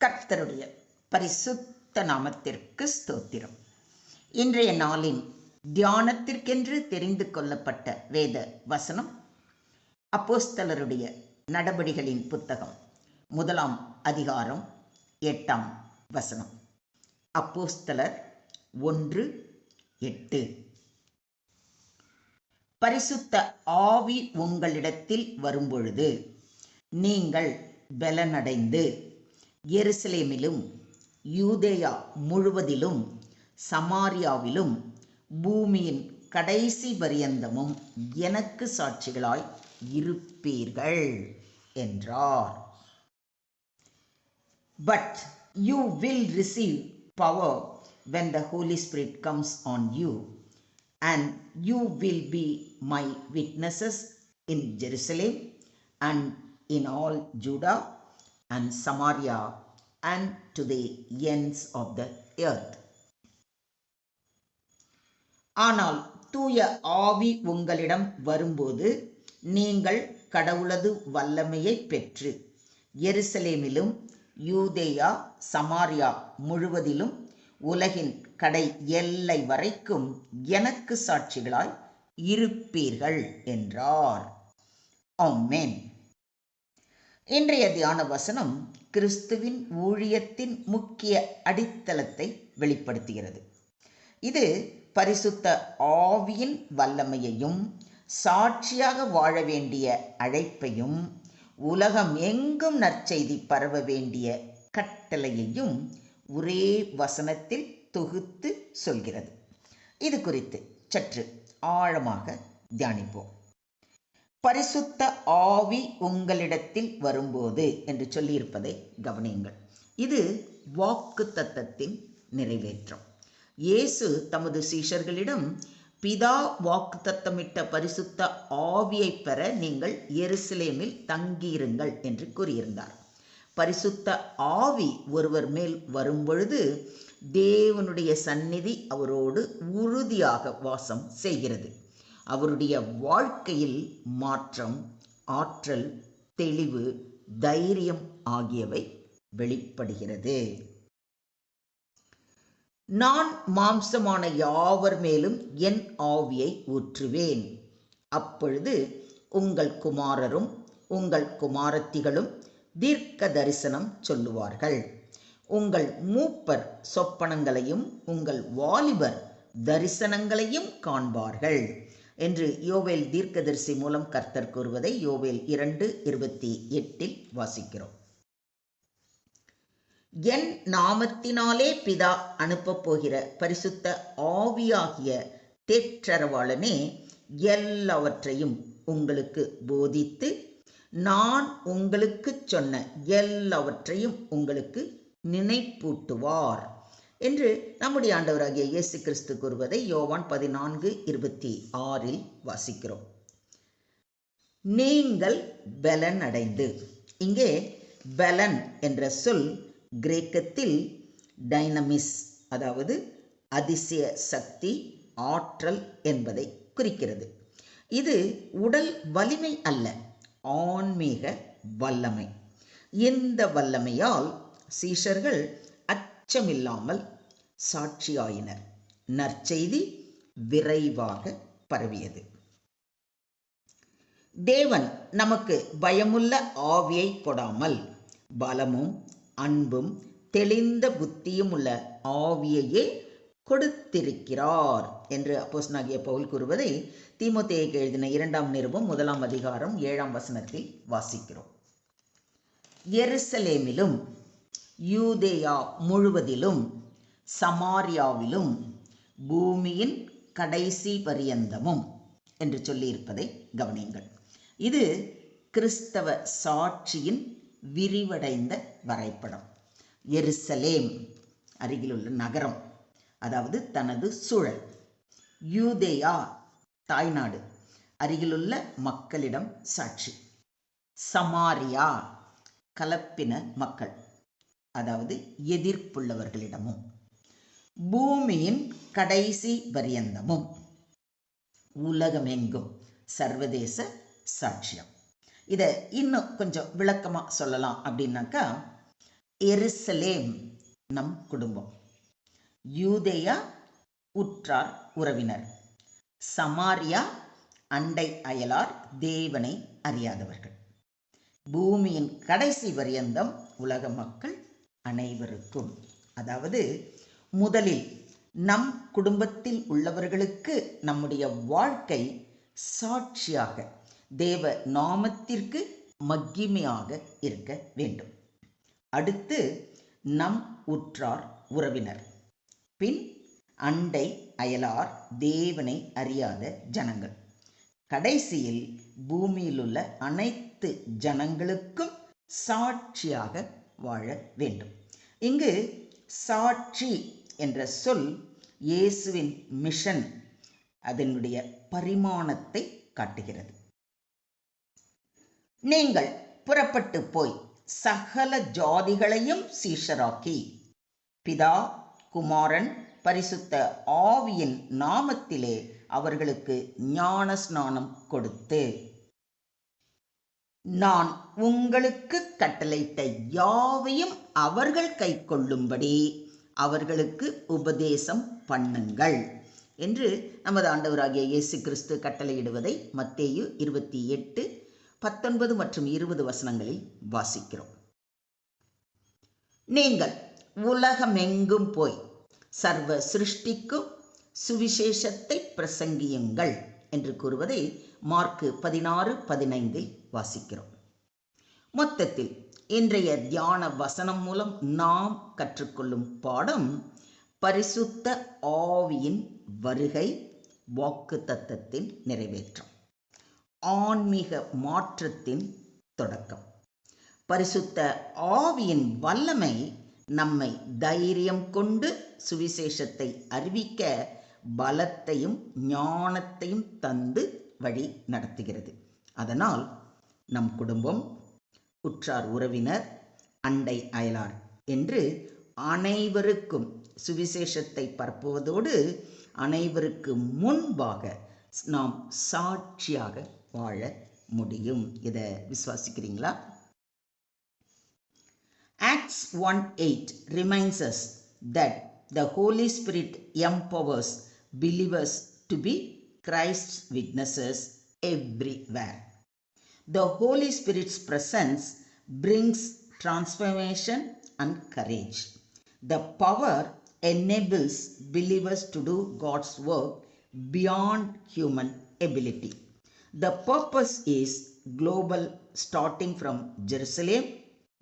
கர்த்தருடைய பரிசுத்த நாமத்திற்கு ஸ்தோத்திரம். இன்றைய நாளின் தியானத்திற்கென்று தெரிந்து கொள்ளப்பட்ட வேத வசனம் அப்போஸ்தலருடைய நடபடிகளின் புத்தகம் முதலாம் அதிகாரம் எட்டாம் வசனம். அப்போஸ்தலர் ஒன்று எட்டு. பரிசுத்த ஆவி உங்களிடத்தில் வரும்பொழுது நீங்கள் பலனடைந்து எருசலேமிலும் யூதேயா முழுவதிலும் சமாரியாவிலும் பூமியின் கடைசி பரியந்தமும் எனக்கு சாட்சிகளாய் இருப்பீர்கள் என்றார் but you will receive power when the Holy Spirit comes on you, and you will be my witnesses in Jerusalem and in all Judah and Samaria and to the ends of the earth. ஆனால் தூய ஆவி உங்களிடம் வரும்போது நீங்கள் கடவுளது வல்லமையை பெற்று எருசலேமிலும் யூதேயா சமாரியா முழுவதிலும் உலகின் கடை எல்லை வரைக்கும் எனக்கு சாட்சிகளாய் இருப்பீர்கள் என்றார் ஆமேன் இன்றைய தியான வசனம் கிறிஸ்துவின் ஊழியத்தின் முக்கிய அடித்தளத்தை வெளிப்படுத்துகிறது. இது பரிசுத்த ஆவியின் வல்லமையையும் சாட்சியாக வாழ வேண்டிய அழைப்பையும் உலகம் எங்கும் நற்செய்தி பரவ வேண்டிய கட்டளையையும் ஒரே வசனத்தில் தொகுத்து சொல்கிறது. இது குறித்து சற்று ஆழமாக தியானிப்போம். பரிசுத்த ஆவி உங்களிடத்தில் வரும்போது என்று சொல்லியிருப்பதை கவனியுங்கள். இது வாக்கு தத்தத்தின் நிறைவேற்றம். இயேசு தமது சீஷர்களிடம் பிதா வாக்கு தத்தமிட்ட பரிசுத்த ஆவியை பெற நீங்கள் எருசலேமில் தங்கியிருங்கள் என்று கூறியிருந்தார். பரிசுத்த ஆவி ஒருவர் மேல் வரும்பொழுது தேவனுடைய சந்நிதி அவரோடு உறுதியாக வாசம் செய்கிறது. அவருடைய வாழ்க்கையில் மாற்றம் ஆற்றல் தெளிவு தைரியம் ஆகியவை வெளிப்படுகிறது. நான் மாம்சமான யாவர் மேலும் என் ஆவியை ஊற்றுவேன். அப்பொழுது உங்கள் குமாரரும் உங்கள் குமாரத்திகளும் தீர்க்க தரிசனம் சொல்லுவார்கள். உங்கள் மூப்பர் சொப்பனங்களையும் உங்கள் வாலிபர் தரிசனங்களையும் காண்பார்கள். என்று யோவேல் தீர்க்கதரிசி மூலம் கர்த்தர் கூறுவதை யோவேல் இரண்டு இருபத்தி எட்டில் வாசிக்கிறோம். என் நாமத்தினாலே பிதா அனுப்பப் போகிற பரிசுத்த ஆவியாகிய தேற்றரவாளனே எல்லாவற்றையும் உங்களுக்கு போதித்து நான் உங்களுக்கு சொன்ன எல்லாவற்றையும் உங்களுக்கு நினைப்பூட்டுவார். என்று நம்முடைய ஆண்டவராகிய இயேசு கிறிஸ்து கூறுவதை யோவான் பதினான்கு இருபத்தி ஆறில் வாசிக்கிறோம். நீங்கள் பலன் அடைந்து. இங்கே பலன் என்ற சொல் கிரேக்கத்தில் டைனமிஸ் அதாவது அதிசய சக்தி ஆற்றல் என்பதை குறிக்கிறது. இது உடல் வலிமை அல்ல ஆன்மீக வல்லமை. இந்த வல்லமையால் சீஷர்கள் அச்சமில்லாமல் சாட்சியாயினர். நற்செய்தி விரைவாக பரவியது. தேவன் நமக்கு பயமுள்ள ஆவியை கொடாமல் பலமும் அன்பும் தெளிந்த புத்தியும் உள்ள ஆவியையே கொடுத்திருக்கிறார் என்று அப்போஸ்னாகிய பவுல் கூறுவதை தீமோத்தேயுக்கு எழுதின இரண்டாம் நிருபம் முதலாம் அதிகாரம் ஏழாம் வசனத்தில் வாசிக்கிறோம். எருசலேமிலும் யூதேயா முழுவதிலும் சமாரியாவிலும் பூமியின் கடைசி பரியந்தமும் என்று சொல்லியிருப்பதை கவனியுங்கள். இது கிறிஸ்தவ சாட்சியின் விரிவடைந்த வரைபடம். எருசலேம் அருகிலுள்ள நகரம் அதாவது தனது சூழல். யூதேயா தாய்நாடு அருகிலுள்ள மக்களிடம் சாட்சி. சமாரியா கலப்பின மக்கள் அதாவது எதிர்ப்புள்ளவர்களிடமும். பூமியின் கடைசி பரியந்தமும். உலகமெங்கும் சர்வதேச சாட்சியம். இதை இன்னும் கொஞ்சம் விளக்கமாக சொல்லலாம் அப்படின்னாக்கா எருசலேம் நம் குடும்பம். யூதேயா உற்றார் உறவினர். சமாரியா அண்டை அயலார் தேவனை அறியாதவர்கள். பூமியின் கடைசி பரியந்தம் உலக மக்கள் அனைவருக்கும். அதாவது முதலில் நம் குடும்பத்தில் உள்ளவர்களுக்கு நம்முடைய வாழ்க்கை சாட்சியாக தேவ நாமத்திற்கு மகிமையாக இருக்க வேண்டும். அடுத்து நம் உற்றார் உறவினர். பின் அண்டை அயலார் தேவனை அறியாத ஜனங்கள். கடைசியில் பூமியிலுள்ள அனைத்து ஜனங்களுக்கும் சாட்சியாக வாழ வேண்டும். இங்கு சாட்சி என்ற சொல் இயேசுவின் மிஷன் அதனுடைய பரிமாணத்தை காட்டுகிறது. நீங்கள் புறப்பட்டு போய் சகல ஜாதிகளையும் சீஷராக்கி பிதா குமாரன் பரிசுத்த ஆவியின் நாமத்திலே அவர்களுக்கு ஞான ஸ்நானம் கொடுத்து நான் உங்களுக்கு கட்டளையிட்ட யாவையும் அவர்கள் கை கொள்ளும்படி அவர்களுக்கு உபதேசம் பண்ணுங்கள் என்று நமது ஆண்டவராகிய இயேசு கிறிஸ்து கட்டளையிடுவதை மத்தேயு இருபத்தி எட்டு பத்தொன்பது மற்றும் இருபது வசனங்களில் வாசிக்கிறோம். நீங்கள் உலகமெங்கும் போய் சர்வ சிருஷ்டிக்கும் சுவிசேஷத்தை பிரசங்கியுங்கள் என்று கூறுவதை மார்க்கு பதினாறு பதினைந்தில் வாசிக்கிறோம். மொத்தத்தில் இன்றைய தியான வசனம் மூலம் நாம் கற்றுக்கொள்ளும் பாடம் பரிசுத்த ஆவியின் வருகை வாக்கு தத்தத்தின் நிறைவேற்றம். ஆன்மீக மாற்றத்தின் தொடக்கம். பரிசுத்த ஆவியின் வல்லமை நம்மை தைரியம் கொண்டு சுவிசேஷத்தை அறிவிக்க பலத்தையும் ஞானத்தையும் தந்து வழி நடத்துகிறது. அதனால் நம் குடும்பம் உற்றார் உறவினர் அண்டை அயலார் என்று அனைவருக்கும் சுவிசேஷத்தை பரப்புவதோடு அனைவருக்கு முன்பாக நாம் சாட்சியாக வாழ முடியும் இதை விசுவாசிக்கிறீங்களா Acts one eight reminds that the Holy Spirit empowers believers to be Christ witnesses everywhere The Holy Spirit's presence brings transformation and courage. The power enables believers to do God's work beyond human ability. The purpose is global, starting from Jerusalem,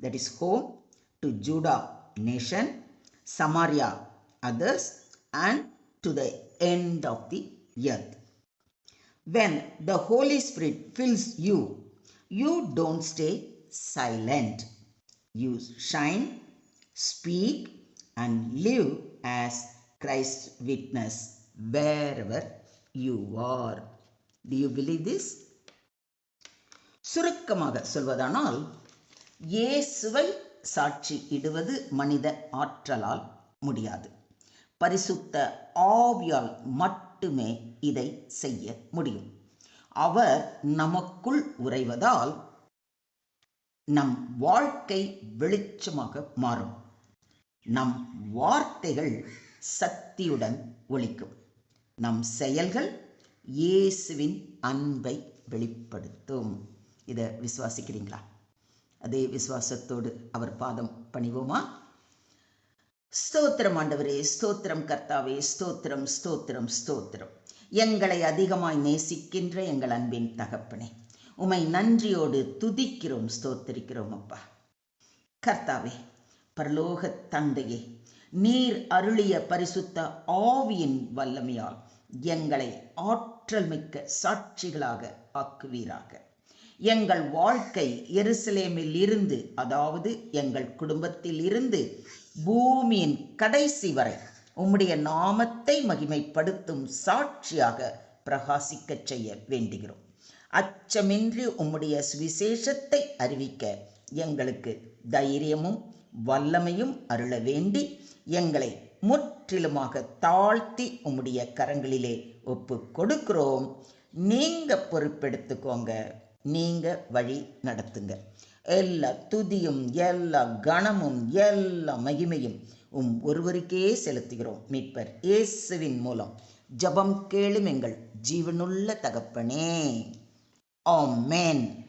that is home, to Judah nation, Samaria, others, and to the end of the earth. When the Holy Spirit fills you, you don't stay silent. You shine, speak, and live as Christ's witness wherever you are. Do you believe this? சுருக்கமாக சொல்வதானால் இயேசுவை சாட்சி இடுவது மனித ஆற்றலால் முடியாது பரிசுத்த ஆவியால் மட்டுமே இதை செய்ய முடியும் அவர் நமக்குள் உறைவதால் நம் வாழ்க்கை வெளிச்சமாக மாறும். நம் வார்த்தைகள் சக்தியுடன் ஒழிக்கும் நம் செயல்கள் இயேசுவின் அன்பை வெளிப்படுத்தும். இதை விசுவாசிக்கிறீங்களா? அதே விசுவாசத்தோடு அவர் பாதம் பணிவோமா? ஸ்தோத்திரம் ஆண்டவரே ஸ்தோத்திரம் கர்த்தாவே ஸ்தோத்திரம் ஸ்தோத்திரம் ஸ்தோத்திரம். எங்களை அதிகமாய் நேசிக்கின்ற எங்கள் அன்பின் தகப்பனே உமை நன்றியோடு துதிக்கிறோம் ஸ்தோத்திரிக்கிறோம் அப்பா. கர்த்தாவே பரலோக தந்தையே நீர் அருளிய பரிசுத்த ஆவியின் வல்லமையால் எங்களை ஆற்றல் மிக்க சாட்சிகளாக ஆக்குவீராக. எங்கள் வாழ்க்கை எருசலேமில் இருந்து அதாவது எங்கள் குடும்பத்தில் இருந்து பூமியின் கடைசி வரை உம்முடைய நாமத்தை மகிமைப்படுத்தும் சாட்சியாக பிரகாசிக்கச் செய்ய வேண்டுகிறோம். அச்சமின்றி உம்முடைய சுவிசேஷத்தை அறிவிக்க எங்களுக்கு தைரியமும் வல்லமையும் அருள வேண்டி எங்களை முற்றிலுமாக தாழ்த்தி உம்முடைய கரங்களிலே ஒப்பு கொடுக்கிறோம். நீங்க பொறுப்பெடுத்துக்கோங்க. நீங்க வழி நடத்துங்க. எல்லா துதியும் எல்லா கணமும் எல்லா மகிமையும் உம் ஒருவருக்கே செலுத்துகிறோம் மீட்பர் இயேசுவின் மூலம். ஜபம் கேளும் எங்கள் ஜீவனுள்ள தகப்பனே. ஆமென்.